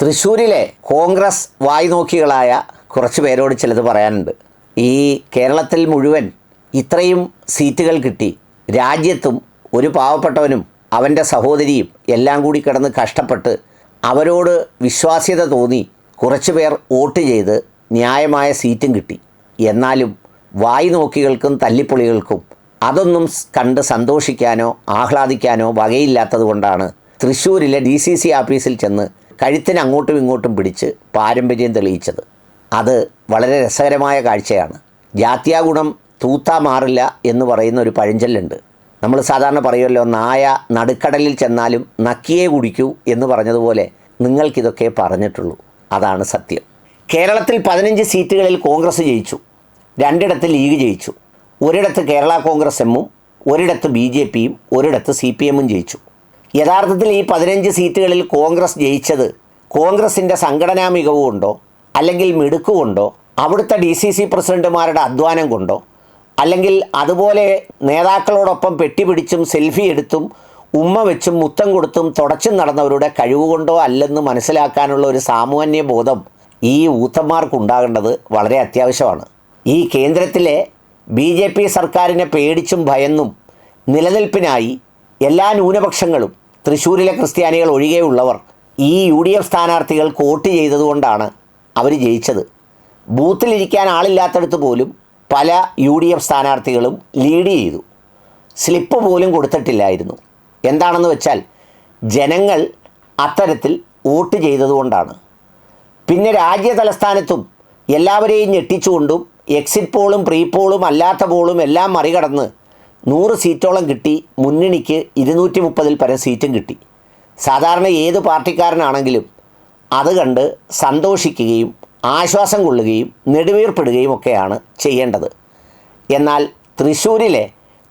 തൃശ്ശൂരിലെ കോൺഗ്രസ് വായ്നോക്കികളായ കുറച്ച് പേരോട് ചിലത് പറയാനുണ്ട്. ഈ കേരളത്തിൽ മുഴുവൻ ഇത്രയും സീറ്റുകൾ കിട്ടി. രാജ്യത്തും ഒരു പാവപ്പെട്ടവനും അവന്റെ സഹോദരിയും എല്ലാം കൂടി കിടന്ന് കഷ്ടപ്പെട്ട് അവരോട് വിശ്വാസ്യത തോന്നി കുറച്ച് പേർ വോട്ട് ചെയ്ത് ന്യായമായ സീറ്റും കിട്ടി. എന്നാലും വായി നോക്കികൾക്കും തല്ലിപ്പൊളികൾക്കും അതൊന്നും കണ്ട് സന്തോഷിക്കാനോ ആഹ്ലാദിക്കാനോ വകയില്ലാത്തത് കൊണ്ടാണ് തൃശ്ശൂരിലെ ഡി സി സി ഓഫീസിൽ ചെന്ന് കഴുത്തിന് അങ്ങോട്ടും ഇങ്ങോട്ടും പിടിച്ച് പാരമ്പര്യം തെളിയിച്ചത്. അത് വളരെ രസകരമായ കാഴ്ചയാണ്. ജാത്യാഗുണം തൂത്താ മാറില്ല എന്ന് പറയുന്ന ഒരു പഴഞ്ചൊല്ലുണ്ട്. നമ്മൾ സാധാരണ പറയുമല്ലോ നായ നടുക്കടലിൽ ചെന്നാലും നക്കിയേ കുടിക്കൂ എന്ന് പറഞ്ഞതുപോലെ നിങ്ങൾക്കിതൊക്കെ പറഞ്ഞിട്ടുള്ളൂ. അതാണ് സത്യം. കേരളത്തിൽ പതിനഞ്ച് സീറ്റുകളിൽ കോൺഗ്രസ് ജയിച്ചു. രണ്ടിടത്ത് ലീഗ് ജയിച്ചു. ഒരിടത്ത് കേരള കോൺഗ്രസ് എമ്മും ഒരിടത്ത് ബി ജെ പിയും ഒരിടത്ത് സി പി എമ്മും ജയിച്ചു. യഥാർത്ഥത്തിൽ ഈ പതിനഞ്ച് സീറ്റുകളിൽ കോൺഗ്രസ് ജയിച്ചത് കോൺഗ്രസിന്റെ സംഘടനാ മികവുകൊണ്ടോ അല്ലെങ്കിൽ മിടുക്കുകൊണ്ടോ അവിടുത്തെ ഡി സി സി പ്രസിഡന്റുമാരുടെ അധ്വാനം കൊണ്ടോ അല്ലെങ്കിൽ അതുപോലെ നേതാക്കളോടൊപ്പം പെട്ടിപിടിച്ചും സെൽഫി എടുത്തും ഉമ്മ വെച്ചും മുത്തം കൊടുത്തും തുടച്ചും നടന്നവരുടെ കഴിവുകൊണ്ടോ അല്ലെന്ന് മനസ്സിലാക്കാനുള്ള ഒരു സാമാന്യ ബോധം ഈ ഊത്തന്മാർക്കുണ്ടാകേണ്ടത് വളരെ അത്യാവശ്യമാണ്. ഈ കേന്ദ്രത്തിലെ ബി സർക്കാരിനെ പേടിച്ചും ഭയന്നും നിലനിൽപ്പിനായി എല്ലാ ന്യൂനപക്ഷങ്ങളും തൃശ്ശൂരിലെ ക്രിസ്ത്യാനികൾ ഒഴികെയുള്ളവർ ഈ യു ഡി എഫ് സ്ഥാനാർത്ഥികൾ വോട്ട് ചെയ്തതുകൊണ്ടാണ് അവർ ജയിച്ചത്. ബൂത്തിലിരിക്കാൻ ആളില്ലാത്തടത്ത് പോലും പല യു ഡി എഫ് സ്ഥാനാർത്ഥികളും ലീഡ് ചെയ്തു. സ്ലിപ്പ് പോലും കൊടുത്തിട്ടില്ലായിരുന്നു. എന്താണെന്ന് വെച്ചാൽ ജനങ്ങൾ അത്തരത്തിൽ വോട്ട് ചെയ്തതുകൊണ്ടാണ്. പിന്നെ രാജ്യ തലസ്ഥാനത്തും എല്ലാവരെയും ഞെട്ടിച്ചുകൊണ്ടും എക്സിറ്റ് പോളും പ്രീ പോളും അല്ലാത്ത പോളും എല്ലാം മറികടന്ന് നൂറ് സീറ്റോളം കിട്ടി മുന്നണിക്ക് ഇരുന്നൂറ്റി മുപ്പതിൽ പരം സീറ്റും കിട്ടി. സാധാരണ ഏത് പാർട്ടിക്കാരനാണെങ്കിലും അത് കണ്ട് സന്തോഷിക്കുകയും ആശ്വാസം കൊള്ളുകയും നെടുവീർപ്പെടുകയും ഒക്കെയാണ് ചെയ്യേണ്ടത്. എന്നാൽ തൃശ്ശൂരിലെ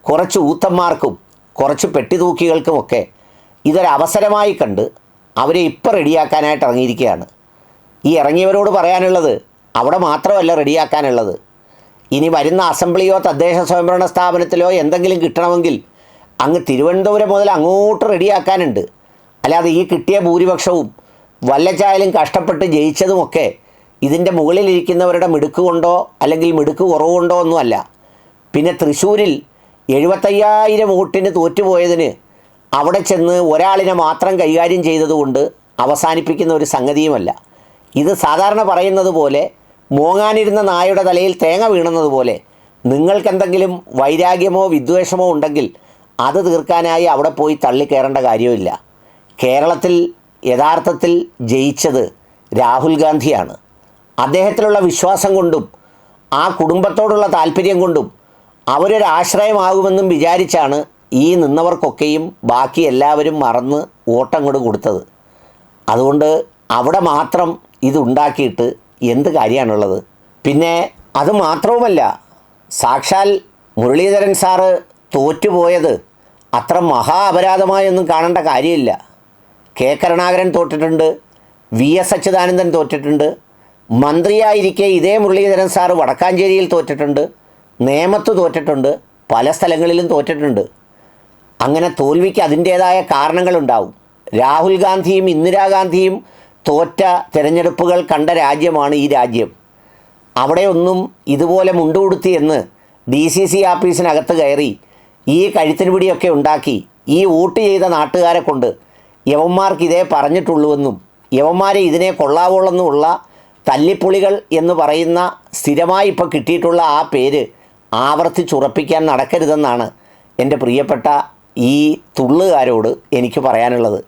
കുറച്ച് ഊത്തന്മാർക്കും കുറച്ച് പെട്ടിതൂക്കികൾക്കുമൊക്കെ ഇതൊരവസരമായി കണ്ട് അവരെ ഇപ്പം റെഡിയാക്കാനായിട്ട് ഇറങ്ങിയിരിക്കുകയാണ് ഈ ഇറങ്ങിയവരോട് പറയാനുള്ളത് അവിടെ മാത്രമല്ല റെഡിയാക്കാനുള്ളത്. ഇനി വരുന്ന അസംബ്ലിയോ തദ്ദേശ സ്വയംഭരണ സ്ഥാപനത്തിലോ എന്തെങ്കിലും കിട്ടണമെങ്കിൽ അങ്ങ് തിരുവനന്തപുരം മുതൽ അങ്ങോട്ട് റെഡിയാക്കാനുണ്ട്. അല്ലാതെ ഈ കിട്ടിയ ഭൂരിപക്ഷവും വല്ലച്ചായാലും കഷ്ടപ്പെട്ട് ജയിച്ചതുമൊക്കെ ഇതിന്റെ മുകളിലിരിക്കുന്നവരുടെ മിടുക്ക് കൊണ്ടോ അല്ലെങ്കിൽ മിടുക്ക് കുറവുകൊണ്ടോ ഒന്നുമല്ല. പിന്നെ തൃശ്ശൂരിൽ എഴുപത്തയ്യായിരം വോട്ടിന് തോറ്റുപോയതിന് അവിടെ ചെന്ന് ഒരാളിനെ മാത്രം കൈകാര്യം ചെയ്തതുകൊണ്ട് അവസാനിപ്പിക്കുന്ന ഒരു സംഗതിയുമല്ല. ഇത് സാധാരണ പറയുന്നത് പോലെ മോങ്ങാനിരുന്ന നായുടെ തലയിൽ തേങ്ങ വീണതുപോലെ നിങ്ങൾക്കെന്തെങ്കിലും വൈരാഗ്യമോ വിദ്വേഷമോ ഉണ്ടെങ്കിൽ അത് തീർക്കാനായി അവിടെ പോയി തള്ളിക്കയറേണ്ട കാര്യമില്ല. കേരളത്തിൽ യഥാർത്ഥത്തിൽ ജയിച്ചത് രാഹുൽ ഗാന്ധിയാണ്. അദ്ദേഹത്തിലുള്ള വിശ്വാസം കൊണ്ടും ആ കുടുംബത്തോടുള്ള താല്പര്യം കൊണ്ടും അവരൊരാശ്രയമാകുമെന്നും വിചാരിച്ചാണ് ഈ നിന്നവർക്കൊക്കെയും ബാക്കി എല്ലാവരും മറന്ന് വോട്ടങ്ങോട്ട് കൊടുത്തത്. അതുകൊണ്ട് അവിടെ മാത്രം ഇതുണ്ടാക്കിയിട്ട് എന്ത് കാര്യമാണുള്ളത്? പിന്നെ അത് മാത്രവുമല്ല സാക്ഷാൽ മുരളീധരൻ സാറ് തോറ്റുപോയത് അത്ര മഹാ അപരാധമായൊന്നും കാണേണ്ട കാര്യമില്ല. കെ കരുണാകരൻ തോറ്റിട്ടുണ്ട് വി എസ് അച്യുതാനന്ദൻ തോറ്റിട്ടുണ്ട് മന്ത്രിയായിരിക്കെ ഇതേ മുരളീധരൻ സാറ് വടക്കാഞ്ചേരിയിൽ തോറ്റിട്ടുണ്ട് നേമത്ത് തോറ്റിട്ടുണ്ട് പല സ്ഥലങ്ങളിലും തോറ്റിട്ടുണ്ട്. അങ്ങനെ തോൽവിക്ക് അതിന്റേതായ കാരണങ്ങളുണ്ടാവും. രാഹുൽ ഗാന്ധിയും ഇന്ദിരാഗാന്ധിയും തോറ്റ തിരഞ്ഞെടുപ്പുകൾ കണ്ട രാജ്യമാണ് ഈ രാജ്യം. അവിടെയൊന്നും ഇതുപോലെ മുണ്ടുകൊടുത്തി എന്ന് ഡി സി സി ആഫീസിനകത്ത് കയറി ഈ കഴുത്തിന് പിടിയൊക്കെ ഉണ്ടാക്കി ഈ വോട്ട് ചെയ്ത നാട്ടുകാരെ കൊണ്ട് യവന്മാർക്ക് ഇതേ പറഞ്ഞിട്ടുള്ളൂവെന്നും യവന്മാരെ ഇതിനെ കൊള്ളാവോളെന്നുമുള്ള തല്ലിപ്പൊളികൾ എന്ന് പറയുന്ന സ്ഥിരമായി ഇപ്പോൾ കിട്ടിയിട്ടുള്ള ആ പേര് ആവർത്തിച്ചുറപ്പിക്കാൻ നടക്കരുതെന്നാണ് എന്റെ പ്രിയപ്പെട്ട ഈ തുള്ളുകാരോട് എനിക്ക് പറയാനുള്ളത്.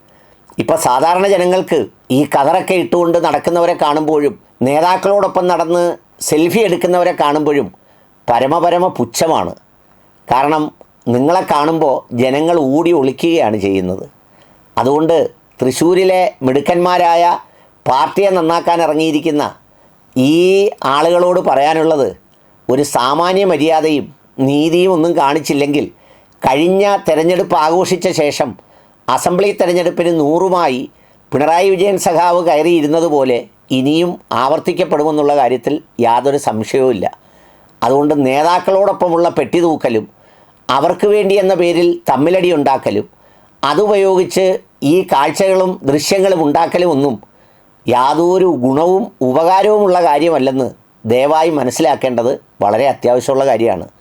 ഇപ്പോൾ സാധാരണ ജനങ്ങൾക്ക് ഈ കതറൊക്കെ ഇട്ടുകൊണ്ട് നടക്കുന്നവരെ കാണുമ്പോഴും നേതാക്കളോടൊപ്പം നടന്ന് സെൽഫി എടുക്കുന്നവരെ കാണുമ്പോഴും പരമപരമ പുച്ഛമാണ്. കാരണം നിങ്ങളെ കാണുമ്പോൾ ജനങ്ങൾ ഊടി ഒളിക്കുകയാണ് ചെയ്യുന്നത്. അതുകൊണ്ട് തൃശ്ശൂരിലെ മിടുക്കന്മാരായ പാർട്ടിയെ നന്നാക്കാൻ ഇറങ്ങിയിരിക്കുന്ന ഈ ആളുകളോട് പറയാനുള്ളത് ഒരു സാമാന്യ മര്യാദയും നീതിയും ഒന്നും കാണിച്ചില്ലെങ്കിൽ കഴിഞ്ഞ തെരഞ്ഞെടുപ്പ് ആഘോഷിച്ച ശേഷം അസംബ്ലി തെരഞ്ഞെടുപ്പിന് നൂറുമായി പിണറായി വിജയൻ സഖാവ് കയറിയിരുന്നതുപോലെ ഇനിയും ആവർത്തിക്കപ്പെടുമെന്നുള്ള കാര്യത്തിൽ യാതൊരു സംശയവുമില്ല അതുകൊണ്ട് നേതാക്കളോടൊപ്പമുള്ള പെട്ടിതൂക്കലും അവർക്ക് വേണ്ടി എന്ന പേരിൽ തമ്മിലടി ഉണ്ടാക്കലും അതുപയോഗിച്ച് ഈ കാഴ്ചകളും ദൃശ്യങ്ങളും ഉണ്ടാക്കലും ഒന്നും യാതൊരു ഗുണവും ഉപകാരവുമുള്ള കാര്യമല്ലെന്ന് ദയവായി മനസ്സിലാക്കേണ്ടത് വളരെ അത്യാവശ്യമുള്ള കാര്യമാണ്.